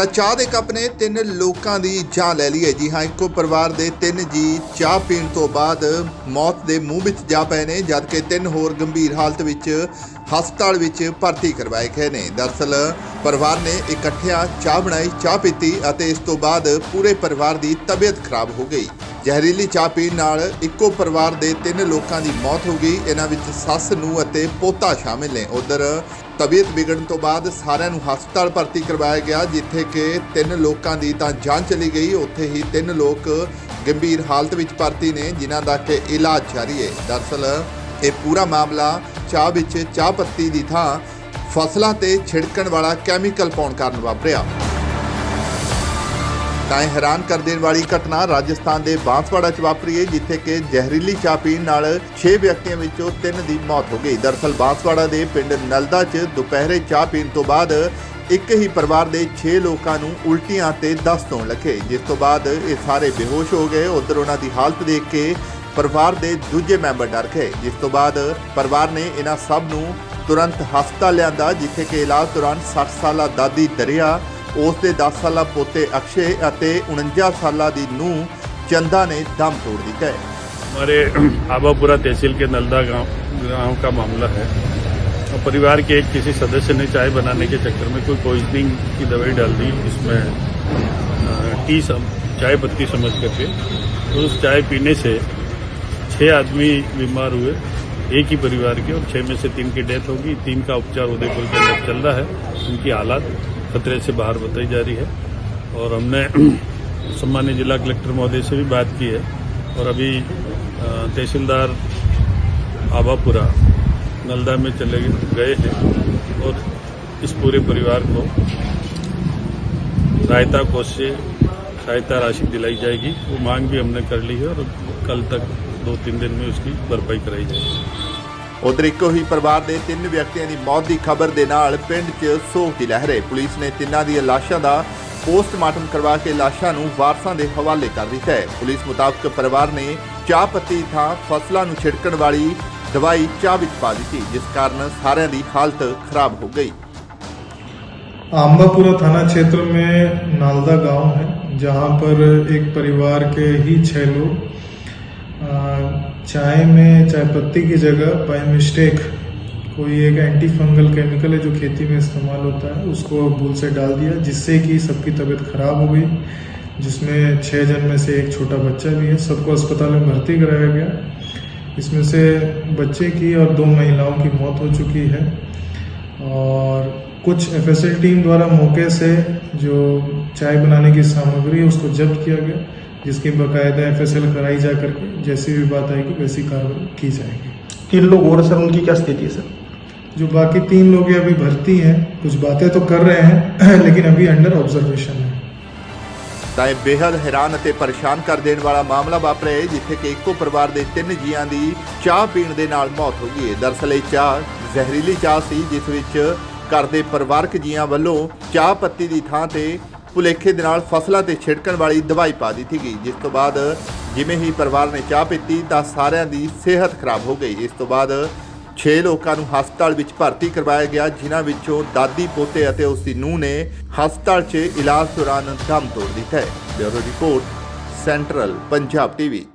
ਤਾਂ ਚਾਹ ਦੇ ਕੱਪ ਨੇ ਤਿੰਨ ਲੋਕਾਂ ਦੀ ਜਾਨ ਲੈ ਲਈ ਹੈ। ਜੀ ਹਾਂ, ਇੱਕੋ ਪਰਿਵਾਰ ਦੇ ਤਿੰਨ ਜੀ ਚਾਹ ਪੀਣ ਤੋਂ ਬਾਅਦ ਮੌਤ ਦੇ ਮੂੰਹ ਵਿੱਚ ਜਾ ਪਏ ਨੇ, ਜਦਕਿ ਤਿੰਨ ਹੋਰ ਗੰਭੀਰ ਹਾਲਤ ਵਿੱਚ ਹਸਪਤਾਲ ਵਿੱਚ ਭਰਤੀ ਕਰਵਾਏ ਗਏ ਨੇ। ਦਰਸਲ, ਪਰਿਵਾਰ ਨੇ ਇਕੱਠਿਆਂ ਚਾਹ ਬਣਾਈ, ਚਾਹ ਪੀਤੀ ਅਤੇ ਇਸ ਤੋਂ ਬਾਅਦ ਪੂਰੇ ਪਰਿਵਾਰ ਦੀ ਤਬੀਅਤ ਖਰਾਬ ਹੋ ਗਈ। ਜ਼ਹਿਰੀਲੀ ਚਾਹ ਪੀਣ ਨਾਲ ਇੱਕੋ ਪਰਿਵਾਰ ਦੇ ਤਿੰਨ ਲੋਕਾਂ ਦੀ ਮੌਤ ਹੋ ਗਈ। ਇਹਨਾਂ ਵਿੱਚ ਸੱਸ ਨੂੰ ਅਤੇ ਪੋਤਾ ਸ਼ਾਮਿਲ ਨੇ। ਉਧਰ ਤਬੀਅਤ ਵਿਗੜਨ ਤੋਂ ਬਾਅਦ ਸਾਰਿਆਂ ਨੂੰ ਹਸਪਤਾਲ ਭਰਤੀ ਕਰਵਾਇਆ ਗਿਆ, ਜਿੱਥੇ ਕਿ ਤਿੰਨ ਲੋਕਾਂ ਦੀ ਤਾਂ ਜਾਨ ਚਲੀ ਗਈ। ਉੱਥੇ ਹੀ ਤਿੰਨ ਲੋਕ ਗੰਭੀਰ ਹਾਲਤ ਵਿੱਚ ਭਰਤੀ ਨੇ, ਜਿਨ੍ਹਾਂ ਦਾ ਕਿ ਇਲਾਜ ਜਾਰੀ ਹੈ ਦਰਸਲ ਇਹ ਪੂਰਾ ਮਾਮਲਾ ਚਾਹ ਵਿੱਚ ਚਾਹ ਪੱਤੀ ਦੀ ਥਾਂ ਫਸਲਾਂ ਤੇ ਛਿੜਕਣ ਵਾਲਾ ਕੈਮੀਕਲ ਪਾਉਣ ਕਾਰਨ ਵਾਪਰਿਆ। ਤਾਂ ਇਹ ਹੈਰਾਨ ਕਰ ਦੇਣ ਵਾਲੀ ਘਟਨਾ ਰਾਜਸਥਾਨ ਦੇ ਬਾਂਸਵਾੜਾ 'ਚ ਵਾਪਰੀ ਹੈ, ਜਿੱਥੇ ਕਿ ਜ਼ਹਿਰੀਲੀ ਚਾਹ ਪੀਣ ਨਾਲ 6 ਵਿਅਕਤੀਆਂ ਵਿੱਚੋਂ 3 ਦੀ ਮੌਤ ਹੋ ਗਈ। ਦਰਅਸਲ ਬਾਂਸਵਾੜਾ ਦੇ ਪਿੰਡ ਨਲਦਾ 'ਚ ਦੁਪਹਿਰੇ ਚਾਹ ਪੀਣ ਤੋਂ ਬਾਅਦ ਇੱਕ ਹੀ ਪਰਿਵਾਰ ਦੇ 6 ਲੋਕਾਂ ਨੂੰ ਉਲਟੀਆਂ ਤੇ ਦਸਤ ਹੋਣ ਲੱਗੇ। ਜਿਸ ਤੋਂ ਬਾਅਦ ਇਹ ਸਾਰੇ ਬੇਹੋਸ਼ ਹੋ ਗਏ। ਉਧਰ ਉਹਨਾਂ ਦੀ ਹਾਲਤ ਦੇਖ ਕੇ ਪਰਿਵਾਰ ਦੇ ਦੂਜੇ ਮੈਂਬਰ ਡਰ ਗਏ। ਜਿਸ ਤੋਂ ਬਾਅਦ ਪਰਿਵਾਰ ਨੇ ਇਹਨਾਂ ਸਭ ਨੂੰ ਤੁਰੰਤ ਹਸਪਤਾਲ ਲਿਆਂਦਾ, ਜਿੱਥੇ ਕਿ ਇਲਾਜ ਦੌਰਾਨ 60 ਸਾਲਾ ਦਾਦੀ ਦਰਿਆ ਉਸ ਦੇ 10 ਸਾਲਾ ਪੋਤੇ ਅਕਸ਼ੇ ਅਤੇ 49 ਸਾਲਾਂ ਦੀ ਨੂੰਹ ਚੰਦਾ ਨੇ ਦਮ ਤੋੜ ਦਿੱਤਾ ਹੈ हमारे आबापुरा तहसील के नलदा गांव गांव का मामला है और परिवार के एक किसी सदस्य ने चाय बनाने के चक्कर में कोई पॉइजनिंग की दवाई डाल दी इसमें अ, टी सम, चाय पत्ती समझ करके तो उस चाय पीने से छह आदमी बीमार हुए एक ही परिवार के और छह में से तीन की डेथ होगी तीन का उपचार उदयपुर के अंदर चल रहा है उनकी हालात खतरे से बाहर बताई जा रही है। और हमने सम्मान्य जिला कलेक्टर महोदय से भी बात की है। और अभी तहसीलदार आबापुरा नलदा में चले गए हैं और इस पूरे परिवार को सहायता कोष से सहायता राशि दिलाई जाएगी। वो मांग भी हमने कर ली है और कल तक दो तीन दिन में उसकी भरपाई कराई जाएगी। ਉਧਰ ਇੱਕੋ ਹੀ ਪਰਿਵਾਰ ਦੇ ਤਿੰਨ ਵਿਅਕਤੀਆਂ ਦੀ ਮੌਤ ਦੀ ਖਬਰ ਦੇ ਨਾਲ ਪਿੰਡ 'ਚ ਸੋਗ ਦੀ ਲਹਿਰ ਹੈ ਪੁਲਿਸ ਨੇ ਤਿੰਨਾਂ ਦੀਆਂ ਲਾਸ਼ਾਂ ਦਾ ਪੋਸਟਮਾਰਟਮ ਕਰਵਾ ਕੇ ਲਾਸ਼ਾਂ ਨੂੰ ਵਾਰਸਾਂ ਦੇ ਹਵਾਲੇ ਕਰ ਦਿੱਤਾ ਹੈ ਪੁਲਿਸ ਮੁਤਾਬਕ ਪਰਿਵਾਰ ਨੇ ਚਾਹ ਪੱਤੀ ਥਾਂ ਫਸਲਾਂ ਨੂੰ ਛਿੜਕਣ ਵਾਲੀ ਦਵਾਈ ਚਾਹ ਵਿੱਚ ਪਾ ਦਿੱਤੀ ਜਿਸ ਕਾਰਨ ਸਾਰਿਆਂ ਦੀ ਹਾਲਤ ਖਰਾਬ ਹੋ ਗਈ आम्बापुरा थाना क्षेत्र में नालदा गांव है जहां पर एक परिवार के ही छह लोग अ, चाय में, चाय पत्ती की जगह बाय मिस्टेक कोई एक एंटी फंगल केमिकल है जो खेती में इस्तेमाल होता है, उसको भूल से डाल दिया, जिससे कि सबकी तबीयत खराब हो गई, जिसमें छः जन में से एक छोटा बच्चा भी है, सबको अस्पताल में भर्ती कराया गया। इसमें से बच्चे की और दो महिलाओं की मौत हो चुकी है। और कुछ एफएसएल टीम द्वारा मौके से जो चाय बनाने की सामग्री है, उसको जब्त किया गया। जिसकी बाकायदा एफ एस एल कराई जा करके जैसी भी बात आएगी वैसी कार्रवाई की जाएगी तीन लोग और सर उनकी क्या स्थिति है सर जो बाकी तीन लोग अभी भर्ती हैं कुछ बातें तो कर रहे हैं लेकिन अभी अंडर ऑब्जर्वेशन है ਤਾਂ ਇਹ ਬੇहद ਹੈਰਾਨ ਅਤੇ ਪਰੇਸ਼ਾਨ ਕਰ ਦੇਣ ਵਾਲਾ ਮਾਮਲਾ ਵਾਪਰਿਆ ਹੈ ਜਿੱਥੇ ਕਿ ਇੱਕੋ ਪਰਿਵਾਰ ਦੇ ਤਿੰਨ ਜੀਆਂ ਦੀ ਚਾਹ ਪੀਣ ਦੇ ਨਾਲ ਮੌਤ ਹੋ ਗਈ ਹੈ ਦਰਸਲ ਇਹ ਚਾਹ ਜ਼ਹਿਰੀਲੀ ਚਾਹ ਸੀ ਜਿਸ ਵਿੱਚ ਘਰ ਦੇ ਪਰਿਵਾਰਕ ਜੀਆਂ ਵੱਲੋਂ ਚਾਹ ਪੱਤੀ ਦੀ ਥਾਂ ਤੇ ਭੁਲੇਖੇ ਦੇ ਨਾਲ ਫਸਲਾਂ ਤੇ ਛਿੜਕਣ ਵਾਲੀ ਦਵਾਈ ਪਾ ਦਿੱਤੀ ਗਈ, ਜਿਸ ਤੋਂ ਬਾਅਦ ਜਿਵੇਂ ਹੀ ਪਰਿਵਾਰ ਨੇ ਚਾਹ ਪੀਤੀ ਤਾਂ ਸਾਰਿਆਂ ਦੀ ਸਿਹਤ ਖਰਾਬ ਹੋ ਗਈ। ਇਸ ਤੋਂ ਬਾਅਦ 6 ਲੋਕਾਂ ਨੂੰ ਹਸਪਤਾਲ ਵਿੱਚ ਭਰਤੀ ਕਰਵਾਇਆ ਗਿਆ, ਜਿਨ੍ਹਾਂ ਵਿੱਚੋਂ ਦਾਦੀ, ਪੋਤੇ ਅਤੇ ਉਸ ਦੀ ਨੂੰਹ ਨੇ ਹਸਪਤਾਲ 'ਚ ਇਲਾਜ ਦੌਰਾਨ ਦਮ ਤੋੜ ਦਿੱਤਾ ਹੈ। Bureau report, central Punjab TV.